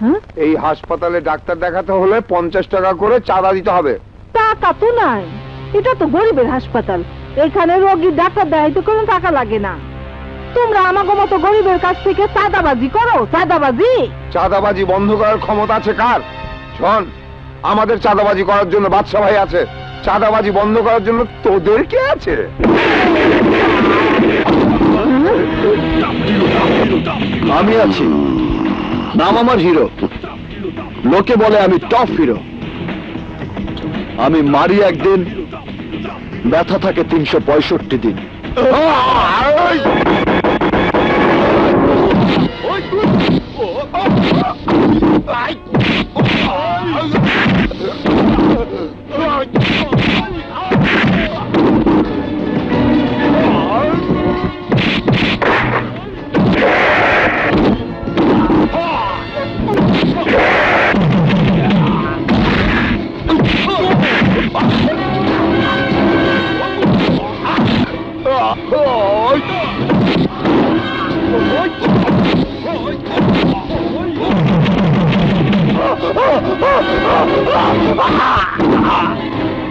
হ্যাঁ? এই হাসপাতালে ডাক্তার দেখাতে হলে পঞ্চাশ টাকা করে চাঁদা দিতে হবে। টাকা তো নাই। এটা তো গরিবের হাসপাতাল। এখানে রোগীর ডাক্তার দেখাইতে কোনো টাকা লাগে না। তোমরা আমাকে মতো গরিবের কাছ থেকে চাঁদাবাজি করো চাঁদাবাজি। চাঁদাবাজি বন্ধ করার ক্ষমতা আছে কার? শোন আমাদের চাঁদাবাজি করার জন্য বাদশা ভাই আছে। চাঁদাবাজি বন্ধ করার জন্য তোদের কে আছে? আমি আছি। নাম আমার হিরো লোকে বলে আমি টপ হিরো আমি মারি একদিন ব্যথা থাকে তিনশো পঁয়ষট্টি দিন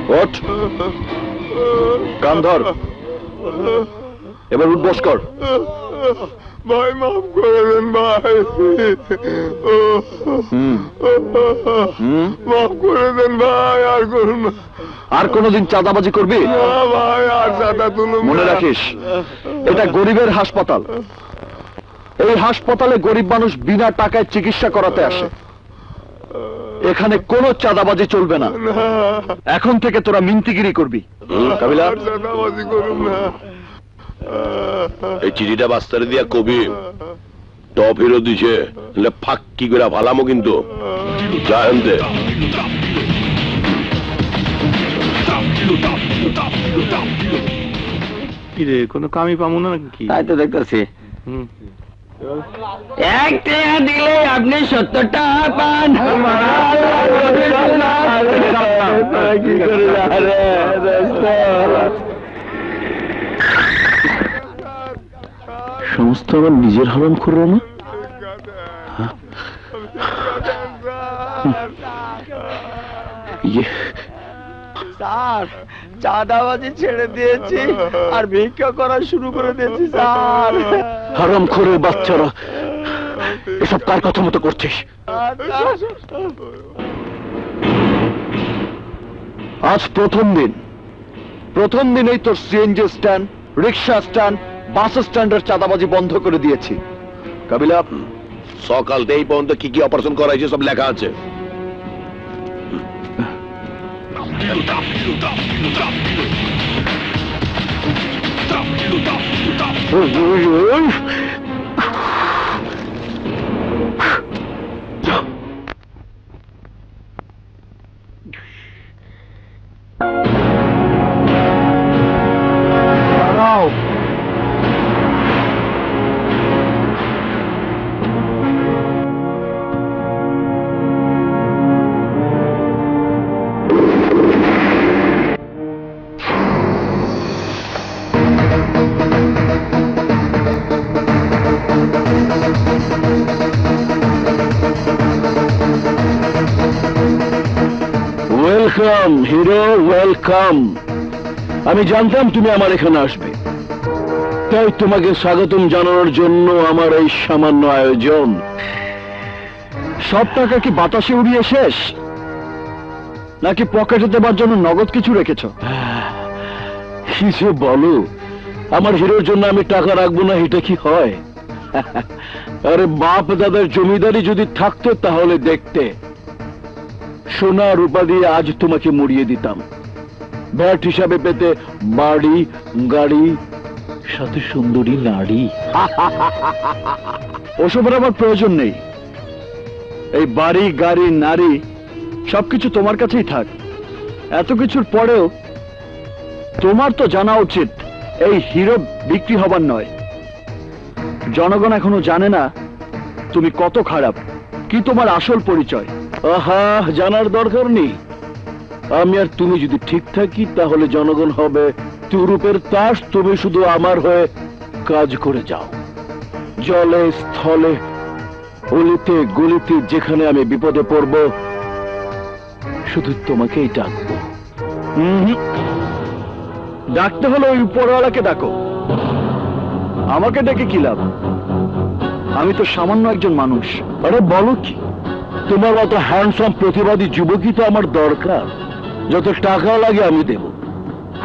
ওঠ। কান ধর। এবার উঠবস কর। ভাই মাফ করে দেন ভাই মাফ করে দেন ভাই আর করুন আর কোনোদিন চাঁদাবাজি করবি? ভাই আর চাঁদা তুলুন মনে রাখিস এটা গরিবের হাসপাতাল। এই হাসপাতালে গরিব মানুষ বিনা টাকায় চিকিৎসা করাতে আসে। এখানে কোনো চাঁদাবাজি চলবে না। এখন থেকে তোরা মিন্তিগিরি করবি। কাবিলা আর চাঁদাবাজি করুন না। এই চিঠিটা বাস্তারে দিয়া কবি টপ হিরো দিছে ফাঁকি করে ভালামো কিন্তু। জায়ন্তে কিরে কোনো কামই পাবো না নাকি? তাই তো দেখতেছি। এক টাকা দিলে আপনি সত্তরটা পান। সমস্ত আমার নিজের হরম করব না স্যার চাঁদাবাজি ছেড়ে দিয়েছি আর ভিক্ষা করা শুরু করে দিয়েছি স্যার। হারাম করে বাচ্চারা এসব কার কথা মতো করছিস? আজ প্রথম দিন। প্রথম দিনেই তোর সিএনজি স্ট্যান্ড রিক্সা স্ট্যান্ড বাস স্ট্যান্ডের চাঁদাবাজি বন্ধ করে দিয়েছি কাবিলা সকাল দেই পর্যন্ত কি কি অপারেশন করাইছে সব লেখা আছে Oh, oh, ওই। ওয়েলকাম হিরো ওয়েলকাম আমি জানতাম তুমি আমার এখানে আসবে। তাই তোমাকে স্বাগতম জানানোর জন্য আমার এই সামান্য আয়োজন। সব টাকা কি বাতাসে উড়িয়ে শেষ? নাকি পকেটে দেবার জন্য নগদ কিছু রেখেছ? যে বলো, আমার হিরোর জন্য আমি টাকা রাখব না, এটা কি হয়? আরে বাপ, দাদার জমিদারি যদি থাকতো তাহলে দেখতে। সোনা রূপা দিয়ে আজ তোমাকে মুড়িয়ে দিতাম। ব্যাট হিসাবে পেতে বাড়ি গাড়ি সাথে সুন্দরী নারী। ওসবের আমার প্রয়োজন নেই। এই বাড়ি গাড়ি নারী সবকিছু তোমার কাছেই থাক। এত কিছুর পরেও তোমার তো জানা উচিত এই হিরো বিক্রি হবার নয়। জনগণ এখনও জানে না তুমি কত খারাপ কি তোমার আসল পরিচয়। আহা, জানার দরকার নেই। আমি আর তুমি যদি ঠিক থাকি, তাহলে জনগণ হবে তুরুপের তাস, তুমি শুধু আমার হয়ে কাজ করে যাও। জলে, স্থলে, অলিতে, গলিতে, যেখানে আমি বিপদে পড়ব, শুধু তোমাকেই ডাকবো। ডাকতে হলো ওই উপরওয়ালাকে ডাকো। আমাকে ডেকে কি লাভ? আমি তো সামান্য একজন মানুষ। আরে বলো কি? তোমার মতো হ্যান্ডসাম প্রতিবাদী যুবকই তো আমার দরকার। যত টাকা লাগে আমি দেব।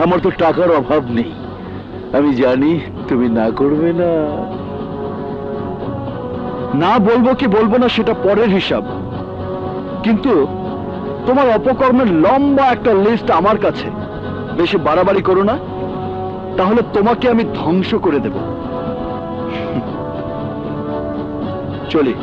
আমার তো টাকার অভাব নেই। আমি জানি তুমি না করবে না। না বলব কি বলব না সেটা পরের হিসাব। কিন্তু তোমার অপকর্মের লম্বা একটা লিস্ট আমার কাছে। বেশি বাড়াবাড়ি করো না। তাহলে তোমাকে আমি ধ্বংস করে দেব। চলি।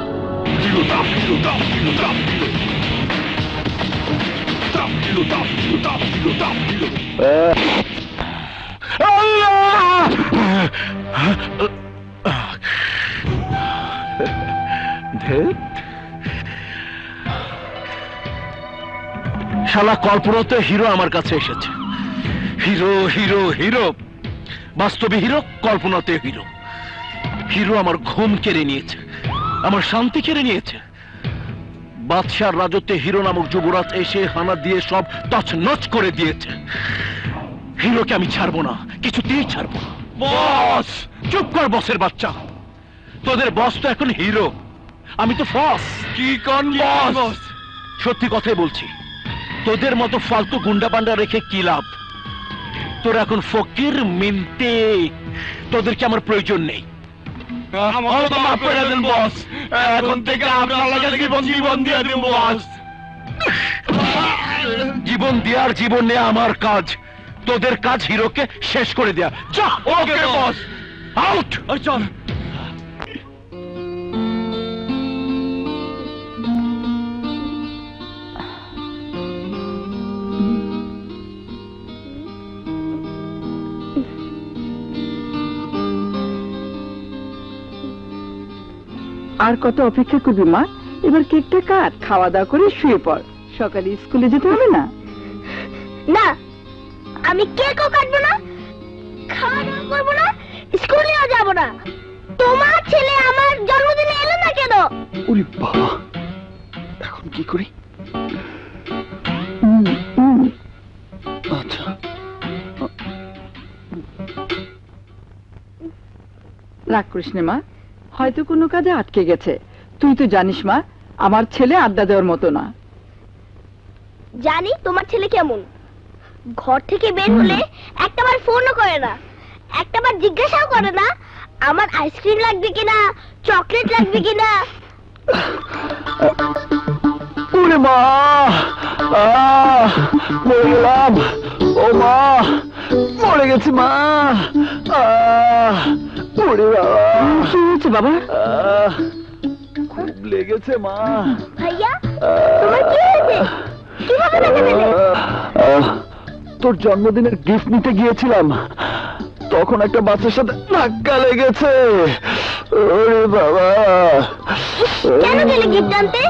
শালা কল্পনাতে হিরো আমার কাছে এসেছে। Hero hero hero. বাস্তবে হিরো, কল্পনাতে হিরো। হিরো আমার ঘুম কেড়ে নিয়েছে। আমার শান্তি কেড়ে নিয়েছে। বাদশার রাজত্বে হিরো নামক যুবরাজ এসে হানা দিয়ে সব তছনছ করে দিয়েছে। হিরোকে আমি ছাড়বো না কিছুতেই ছাড়বো না। বস! চুপ কর বসের বাচ্চা। তোদের বস তো এখন হিরো। আমি তো ফস। কি কোন বস? সত্যি কথাই বলছি। তোদের মতো ফালতু গুন্ডা পান্ডা রেখে কি লাভ? তোরা এখন ফকির মিনতে। তোদেরকে আমার প্রয়োজন নেই। আমাকে তো মাফ করে দেন বস এখন থেকে আপনার লাগে জীবন জীবন দিয়ে দিন বস জীবন দেওয়ার জীবন নেওয়া আমার কাজ। তোদের কাজ হিরোকে শেষ করে দেয়া। যা ওকে বস আউট চল। আর কত অপেক্ষা করবি মা? এবার কেকটা কাট খাওয়া দাওয়া করে শুয়ে পড়। সকালে স্কুলে যেতে হবে না? না আমি কেকও কাটবো না খাওয়া দাওয়া করব না স্কুলেও যাব না। তোমার ছেলে আমার জন্মদিনে এলো না কেন? ওরে বাবা এখন কি করি? আচ্ছা। রাগ করিস নে, মা। হয়তো কোনো কাজে আটকে গেছে। তুই তো জানিস মা আমার ছেলে আড্ডা দেওয়ার মতো না। জানি তোমার ছেলে কেমন? ঘর থেকে বের হলে একটাবার ফোনও করে না। একটাবার জিজ্ঞাসাও করে না আমার আইসক্রিম লাগবে কিনা চকলেট লাগবে কিনা। ওরে মা মরে গেলাম। ও মা মরে গেছি মা। আহ, ওরে কি হয়েছে বাবা? খুব লেগেছে মা। ভাইয়া তোমার কি হয়েছে? কীভাবে দেখে পেলে তোর জন্মদিনের গিফট নিতে গিয়েছিলাম। তখন একটা বাচ্চার সাথে ধাক্কা লেগেছে। ওরে বাবা। কেন গেলে গিফট আনতে?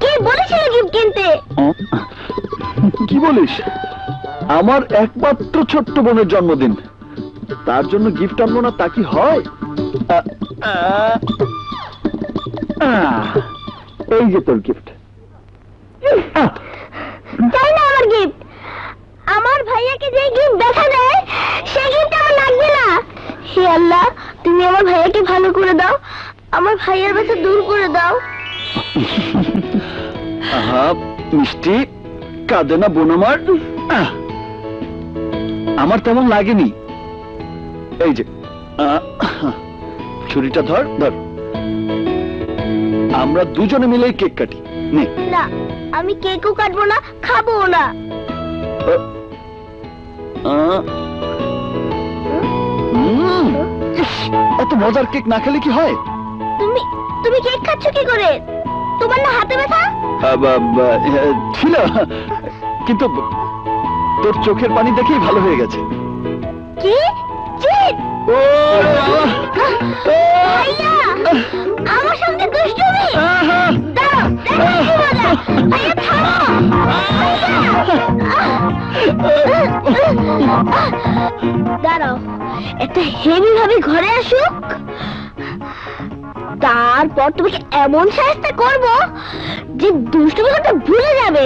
কে বলেছিল গিফট কিনতে? কি বলিস? আমার একমাত্র ছোট্ট বোনের জন্মদিন। তার জন্য গিফট আনব না তা কি হয়? এই যে তোর গিফট তাই না আমার গিফট আমার ভাইয়াকে যে গিফট দেখা দেয় সেই গিফট আমার লাগবে না। হে আল্লাহ তুমি আমার ভাইয়াকে ভালো করে দাও আমার ভাইয়ের ব্যথা দূর করে দাও। আহা মিষ্টি কাঁদে না বোন আমার। আহ, আমার তেমন লাগেনি। এই যে ছুরিটা ধর ধর। আমরা দুজনে মিলেই কেক কাটি। নে। না আমি কেকও কাটবো না খাব না। এত মজার কেক না খেলে কি হয়? তুমি তুমি কেক খাচ্ছ কি করে? তোমার না হাতে ব্যথা? ছিল। কিন্তু তোর চোখের পানি দেখেই ভালো হয়ে গেছে। কি? চিট ও! বাবা! ভাইয়া! আমার সঙ্গে দুষ্টুমি! আহা! দাঁড়াও দেখো মজা ভাইয়া থামো! দাঁড়াও একটা হেভি ভাবে ঘরে আসুক। তারপর তোমাকে এমন সাহায্য করব যে দুষ্টুমি করতে ভুলে যাবে।